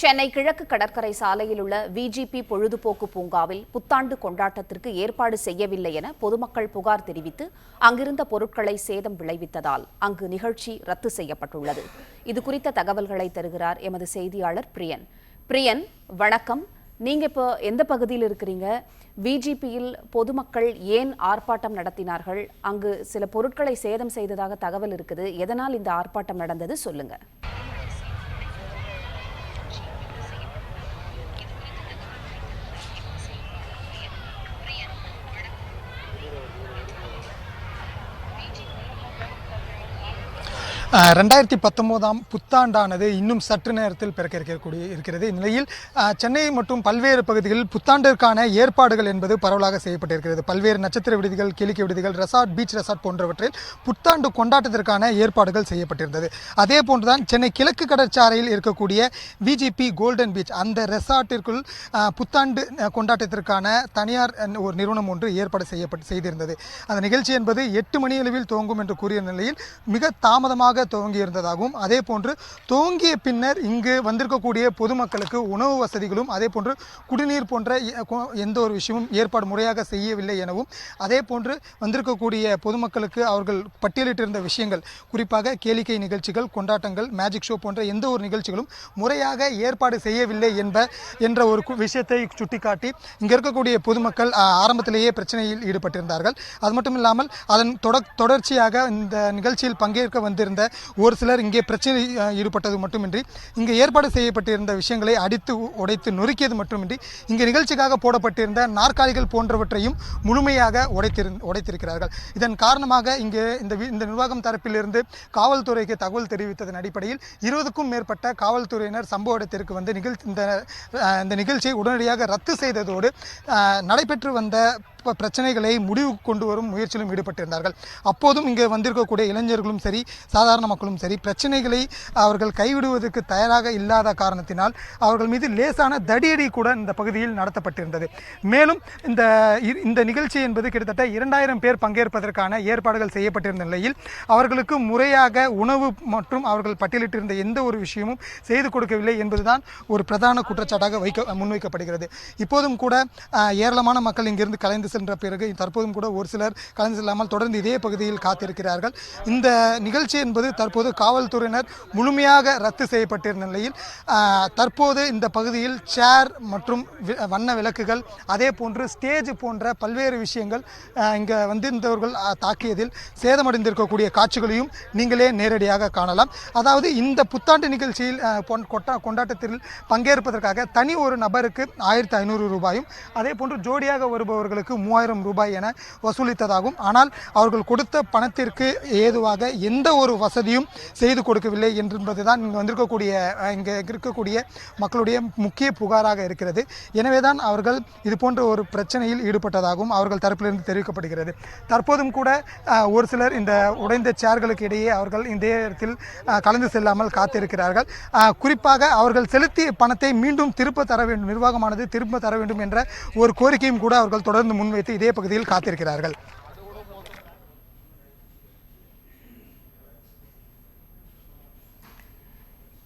சென்னை கிழக்கு கடற்கரை சாலையில் உள்ள விஜிபி பொழுதுபோக்கு பூங்காவில் புத்தாண்டு கொண்டாட்டத்திற்கு ஏற்பாடு செய்யவில்லை என பொதுமக்கள் புகார் தெரிவித்து அங்கிருந்த பொருட்களை சேதம் விளைவித்ததால் அங்கு நிகழ்ச்சி ரத்து செய்யப்பட்டுள்ளது. இது குறித்த தகவல்களை தருகிறார் எமது செய்தியாளர் பிரியன். பிரியன் வணக்கம். நீங்க இப்போ எந்த பகுதியில் இருக்கிறீங்க? விஜிபியில் பொதுமக்கள் ஏன் ஆர்ப்பாட்டம் நடத்தினார்கள்? அங்கு சில பொருட்களை சேதம் செய்ததாக தகவல் இருக்குது. எதனால் இந்த ஆர்ப்பாட்டம் நடந்தது? சொல்லுங்கள் ரெண்டாயிரத்தி பத்தொம்போதாம் புத்தாண்டானது இன்னும் சற்று நேரத்தில் பிறக்க இருக்கக்கூடிய இருக்கிறது. இந்நிலையில் சென்னை மற்றும் பல்வேறு பகுதிகளில் புத்தாண்டிற்கான ஏற்பாடுகள் என்பது பரவலாக செய்யப்பட்டிருக்கிறது. பல்வேறு நட்சத்திர விடுதிகள் கேளிக்கை விடுதிகள் ரெசார்ட் பீச் ரெசார்ட் போன்றவற்றில் புத்தாண்டு கொண்டாட்டத்திற்கான ஏற்பாடுகள் செய்யப்பட்டிருந்தது. அதே போன்றுதான் சென்னை கிழக்கு கடற்சாலையில் இருக்கக்கூடிய விஜிபி கோல்டன் பீச் அந்த ரெசார்ட்டிற்குள் புத்தாண்டு கொண்டாட்டத்திற்கான தனியார் ஒரு நிறுவனம் ஒன்று ஏற்பாடு செய்யப்பட்டு செய்திருந்தது. அந்த நிகழ்ச்சி என்பது எட்டு மணி அளவில் துவங்கும் என்று கூறிய நிலையில் மிக தாமதமாக துவங்கி இருந்ததாகவும் அதே போன்று துவங்கிய பின்னர் இங்கு வந்திருக்கக்கூடிய பொதுமக்களுக்கு உணவு வசதிகளும் அதே போன்று குடிநீர் போன்ற எந்த ஒரு விஷயமும் ஏற்பாடு முறையாக செய்யவில்லை எனவும் அதே போன்று வந்திருக்கக்கூடிய பொதுமக்களுக்கு அவர்கள் பட்டியலிட்டிருந்த விஷயங்கள் குறிப்பாக கேளிக்கை நிகழ்ச்சிகள் கொண்டாட்டங்கள் மேஜிக் ஷோ போன்ற எந்த ஒரு நிகழ்ச்சிகளும் முறையாக ஏற்பாடு செய்யவில்லை என்ப என்ற ஒரு கு- விஷயத்தை சுட்டிக்காட்டி இங்கே இருக்கக்கூடிய பொதுமக்கள் ஆரம்பத்திலேயே பிரச்சனையில் ஈடுபட்டிருந்தார்கள். அது மட்டும் இல்லாமல் அதன் தொட தொடர்ச்சியாக இந்த நிகழ்ச்சியில் பங்கேற்க வந்திருந்த ஒரு சிலர் இங்கே பிரச்சனை ஈடுபட்டது மட்டுமின்றி இங்கே ஏற்பாடு செய்யப்பட்டிருந்த விஷயங்களை அடித்து உடைத்து நொறுக்கியது மட்டுமின்றி இங்கே நிகழ்ச்சிக்காக போடப்பட்டிருந்த நாற்காலிகள் போன்றவற்றையும் முழுமையாக உடைத்திரு உடைத்திருக்கிறார்கள். இதன் காரணமாக இங்கே இந்த இந்த நிர்வாகம் தரப்பிலிருந்து காவல்துறைக்கு தகவல் தெரிவித்ததன் அடிப்படையில் இருபதுக்கும் மேற்பட்ட காவல்துறையினர் சம்பவ இடத்திற்கு வந்து நிகழ்ச்சி இந்த இந்த நிகழ்ச்சியை உடனடியாக ரத்து செய்ததோடு நடைபெற்று வந்த பிரச்சனைகளை முடிவு கொண்டு வரும் முயற்சியிலும் ஈடுபட்டிருந்தார்கள். அப்போதும் இங்கே வந்திருக்கக்கூடிய இளைஞர்களும் சரி சாதாரண மக்களும் சரி பிரச்சனைகளை அவர்கள் கைவிடுவதற்கு தயாராக இல்லாத காரணத்தினால் அவர்கள் மீது லேசான தடியடி கூட இந்த பகுதியில் நடத்தப்பட்டிருந்தது. மேலும் இந்த இந்த நிகழ்ச்சி என்பது கிட்டத்தட்ட இரண்டாயிரம் பேர் பங்கேற்பதற்கான ஏற்பாடுகள் செய்யப்பட்டிருந்த நிலையில் அவர்களுக்கு முறையாக உணவு மற்றும் அவர்கள் பட்டியலிட்டிருந்த எந்த ஒரு விஷயமும் செய்து கொடுக்கவில்லை என்பதுதான் ஒரு பிரதான குற்றச்சாட்டாக வைக்க முன்வைக்கப்படுகிறது. இப்போதும் கூட ஏராளமான மக்கள் இங்கிருந்து கலைந்து சென்ற பிறகு தற்போதும் கூட ஒரு சிலர் கலந்து செல்லாமல் தொடர்ந்து இதே பகுதியில் காத்திருக்கிறார்கள். இந்த நிகழ்ச்சி என்பது தற்போது காவல்துறையினர் முழுமையாக ரத்து செய்யப்பட்டிருந்த நிலையில் தற்போது இந்த பகுதியில் சேர் மற்றும் வண்ண விளக்குகள் அதே போன்று ஸ்டேஜ் போன்ற பல்வேறு விஷயங்கள் இங்கே வந்திருந்தவர்கள் தாக்கியதில் சேதமடைந்திருக்கக்கூடிய காட்சிகளையும் நீங்களே நேரடியாக காணலாம். அதாவது இந்த புத்தாண்டு நிகழ்ச்சியில் கொட்டா கொண்டாட்டத்தில் பங்கேற்பதற்காக தனி ஒரு நபருக்கு ஆயிரத்தி ஐநூறு ரூபாயும் அதே போன்று ஜோடியாக வருபவர்களுக்கு மூவாயிரம் ரூபாய் என வசூலித்ததாகும். ஆனால் அவர்கள் கொடுத்த பணத்திற்கு ஏதுவாக எந்த ஒரு வசதியும் செய்து கொடுக்கவில்லை என்பதுதான் இங்கே வந்திருக்கக்கூடிய இங்கே இருக்கக்கூடிய மக்களுடைய முக்கிய புகாராக இருக்கிறது. எனவே தான் அவர்கள் இது போன்ற ஒரு பிரச்சனையில் ஈடுபட்டதாகவும் அவர்கள் தரப்பிலிருந்து தெரிவிக்கப்படுகிறது. தற்போதும் கூட ஒரு சிலர் இந்த உடைந்த சேர்களுக்கு இடையே அவர்கள் இந்த இடத்தில் கலந்து செல்லாமல் காத்திருக்கிறார்கள். குறிப்பாக அவர்கள் செலுத்திய பணத்தை மீண்டும் திரும்ப தர வேண்டும் நிர்வாகமானது திரும்ப தர வேண்டும் என்ற ஒரு கோரிக்கையும் கூட அவர்கள் தொடர்ந்து முன்வைத்து இதே பகுதியில் காத்திருக்கிறார்கள்.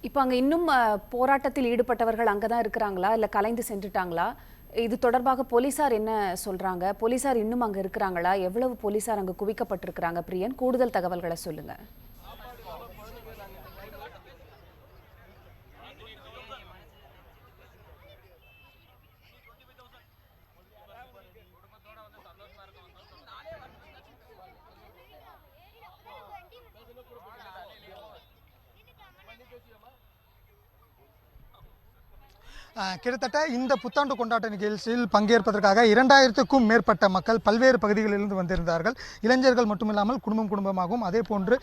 இப்போ அங்க இன்னும் போராட்டத்தில் ஈடுபட்டவர்கள் அங்கதான் இருக்கிறாங்களா? இல்ல கலைந்து சென்றுட்டாங்களா? இது தொடர்பாக போலீசார் என்ன சொல்றாங்க? போலீசார் இன்னும் அங்க இருக்கிறாங்களா? எவ்வளவு போலீசார் அங்க குவிக்கப்பட்டிருக்கிறாங்க? பிரியன் கூடுதல் தகவல்களை சொல்லுங்க. கிட்டத்தட்ட இந்த புத்தாண்டு கொண்டாட்ட நிகழ்ச்சியில் பங்கேற்பதற்காக இரண்டாயிரத்துக்கும் மேற்பட்ட மக்கள் பல்வேறு பகுதிகளிலிருந்து வந்திருந்தார்கள். இளைஞர்கள் மட்டுமில்லாமல் குடும்பம் குடும்பமாகவும் அதே போன்று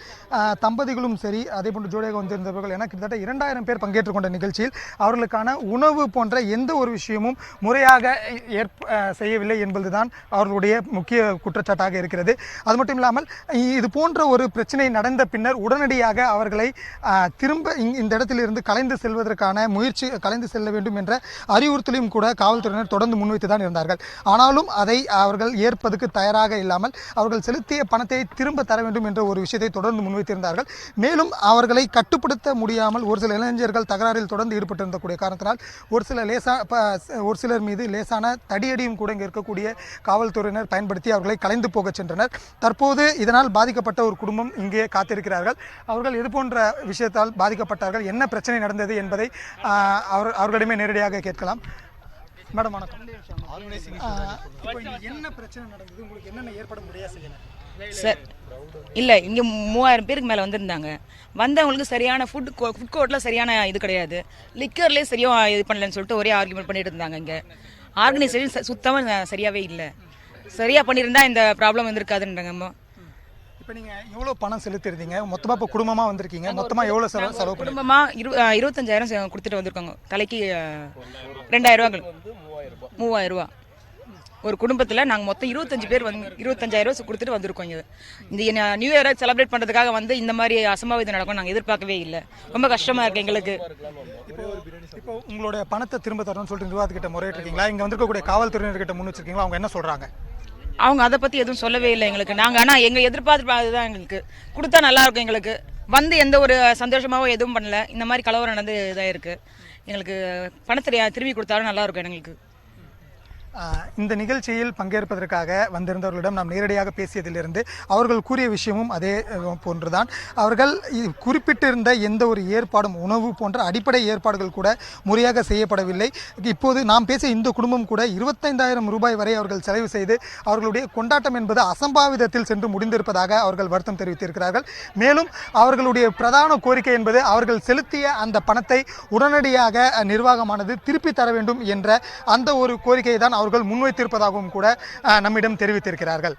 தம்பதிகளும் சரி அதே போன்று ஜோடியாக வந்திருந்தவர்கள் என கிட்டத்தட்ட இரண்டாயிரம் பேர் பங்கேற்று கொண்ட நிகழ்ச்சியில் அவர்களுக்கான உணவு போன்ற எந்த ஒரு விஷயமும் முறையாக ஏற்ப செய்யவில்லை என்பதுதான் அவர்களுடைய முக்கிய குற்றச்சாட்டாக இருக்கிறது. அது மட்டும் இல்லாமல் இது போன்ற ஒரு பிரச்சனை நடந்த பின்னர் உடனடியாக அவர்களை திரும்ப இந்த இடத்திலிருந்து கலைந்து செல்வதற்கான முயற்சி கலைந்து செல்ல வேண்டும் வேண்டும் என்ற அறிவுறுத்தலையும் கூட காவல்துறையினர் தொடர்ந்து முன்வைத்து தான் இருந்தார்கள். ஆனாலும் அதை அவர்கள் ஏற்பதற்கு தயாராக இல்லாமல் அவர்கள் செலுத்திய பணத்தை திரும்ப தர வேண்டும் என்ற ஒரு விஷயத்தை தொடர்ந்து முன்வைத்திருந்தார்கள் மேலும் அவர்களை கட்டுப்படுத்த முடியாமல் ஒரு சில இளைஞர்கள் தகராறில் தொடர்ந்து ஈடுபட்டிருந்தக்கூடிய காரணத்தினால் ஒரு சில லேசா ஒரு சிலர் மீது லேசான தடியடியும் கூட இங்கே இருக்கக்கூடிய காவல்துறையினர் பயன்படுத்தி அவர்களை கலைந்து போகச் சென்றனர். தற்போது இதனால் பாதிக்கப்பட்ட ஒரு குடும்பம் இங்கே காத்திருக்கிறார்கள். அவர்கள் இது போன்ற விஷயத்தால் பாதிக்கப்பட்டார்கள்? என்ன பிரச்சனை நடந்தது என்பதை அவர் அவர்களிடமே நேரடியாக கேட்கலாம். மேடம் வணக்கம். என்ன பிரச்சனை நடந்தது? உங்களுக்கு என்னென்ன ஏற்பட சார் இல்லை இங்கே மூவாயிரம் பேருக்கு மேலே வந்திருந்தாங்க. வந்தவங்களுக்கு சரியான ஃபுட் ஃபுட் கோர்ட்டில் சரியான இது கிடையாது. லிக்கர்லேயே சரியாக இது பண்ணலன்னு சொல்லிட்டு ஒரே ஆர்குமெண்ட் பண்ணிட்டு இருந்தாங்க இங்கே. ஆர்கனைசேஷன் சுத்தமாக சரியாகவே இல்லை. சரியாக பண்ணியிருந்தா இந்த ப்ராப்ளம் வந்திருக்காதுன்றாங்க இப்போ நீங்கள் எவ்வளோ பணம் செலுத்திருந்தீங்க? மொத்தமாக இப்போ குடும்பமாக வந்திருக்கீங்க. மொத்தமாக எவ்வளோ செலவு செலவு குடும்பமாக இரு இருபத்தஞ்சாயிரம் செ- கொடுத்துட்டு வந்திருக்காங்க. தலைக்கு ரூபாங்கள் மூவாயிரம் ரூபா. ஒரு குடும்பத்தில் நாங்கள் மொத்தம் இருபத்தஞ்சு பேர் வந்து இருபத்தஞ்சாயிரம் ரூபா கொடுத்துட்டு வந்திருக்கோம் இது இந்த நியூ இயரை செலிப்ரேட் பண்ணுறதுக்காக வந்து இந்த மாதிரி அசம்பாவிதம் நடக்கும் நாங்கள் எதிர்பார்க்கவே இல்லை. ரொம்ப கஷ்டமாக இருக்கு எங்களுக்கு. இப்போ இப்போ உங்களோட பணத்தை திரும்ப தரணும்னு சொல்லிட்டு நிர்வாகத்துக்கிட்ட முறையிட்டு இருக்கீங்களா இங்கே வந்திருக்கக்கூடிய காவல்துறையினர்கிட்ட முன் வச்சிருக்கீங்களா? அவங்க என்ன சொல்கிறாங்க அவங்க அதை பற்றி எதுவும் சொல்லவே இல்லை எங்களுக்கு. நாங்கள் ஆனால் எங்கள் எதிர்பார்ப்பு அதுதான் எங்களுக்கு. கொடுத்தா நல்லா இருக்கும் எங்களுக்கு. வந்து எந்த ஒரு சந்தோஷமாகவும் எதுவும் பண்ணல. இந்த மாதிரி கலவரம் நடந்து இதாக இருக்குது எங்களுக்கு பணத்தை திரும்பி கொடுத்தாலும் நல்லாயிருக்கும் எங்களுக்கு. இந்த நிகழ்ச்சியில் பங்கேற்பதற்காக வந்திருந்தவர்களிடம் நாம் நேரடியாக பேசியதிலிருந்து அவர்கள் கூறிய விஷயமும் அதே போன்றுதான். அவர்கள் குறிப்பிட்டிருந்த எந்த ஒரு ஏற்பாடும் உணவு போன்ற அடிப்படை ஏற்பாடுகள் கூட முறையாக செய்யப்படவில்லை. இப்போது நாம் பேசிய இந்த குடும்பம் கூட இருபத்தைந்தாயிரம் ரூபாய் வரை அவர்கள் செலவு செய்து அவர்களுடைய கொண்டாட்டம் என்பது அசம்பாவிதத்தில் சென்று முடிந்திருப்பதாக அவர்கள் வருத்தம் தெரிவித்திருக்கிறார்கள். மேலும் அவர்களுடைய பிரதான கோரிக்கை என்பது அவர்கள் செலுத்திய அந்த பணத்தை உடனடியாக நிர்வாகமானது திருப்பி தர வேண்டும் என்ற அந்த ஒரு கோரிக்கையை தான் அவர்கள் முன்வைத்திருப்பதாகவும் கூட நம்மிடம் தெரிவித்திருக்கிறார்கள்.